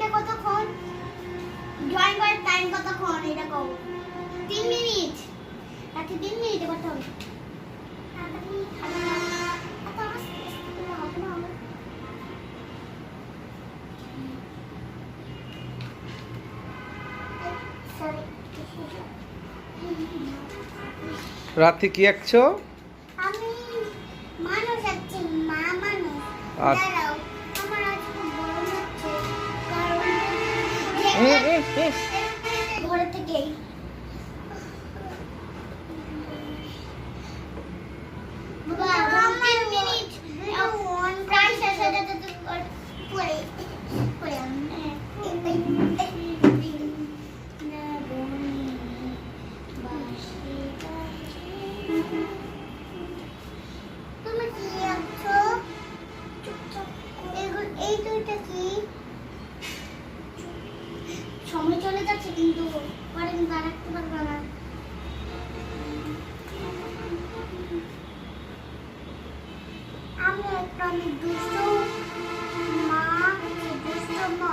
ঘণ্টা কতক্ষণ? ড্রয়িং করার টাইম কতক্ষণ? এটা কম তিন মিনিট। রাতে তিন মিনিটে কথা হবে। রাতে কি একছো আমি মানুষ আছি মা মানুষ। আচ্ছা। ঘরে থেকেই তুমি কি আছো? এই দুইটা কি? চলে যাচ্ছে কিন্তু পরে কিন্তু আর রাখতে পারব না। আমি একটা দুশো মা, দুষ্ট মা।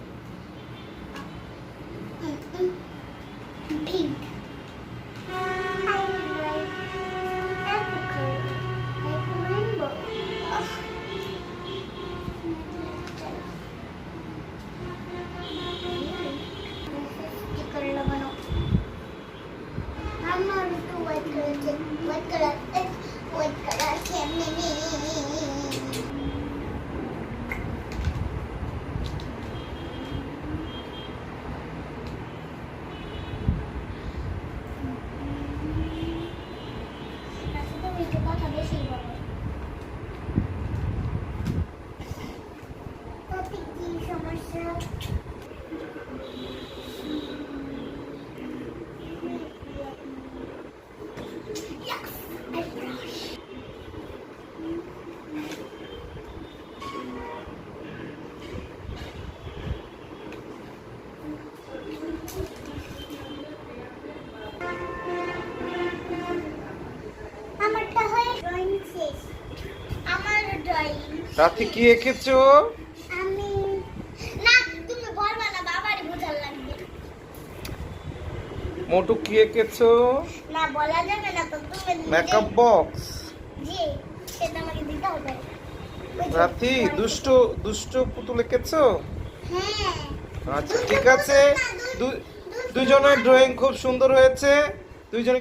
Pink. I like apple like rainbow. I'm not into white color. White color. White color. White color. রাতে কি এঁকেছো? আমি না তুমি বলবা না বাবারই বোঝার লাগবে। মোটু কি এঁকেছো? না বলা যাবে না তো তুমি মেকআপ বক্স জি সেটা আমাকে দিতে হবে। রাতি দুষ্ট দুষ্ট পুতুল এঁকেছো? হ্যাঁ। আচ্ছা ঠিক আছে। দুজনের ড্রয়িং খুব সুন্দর হয়েছে। দুইজনে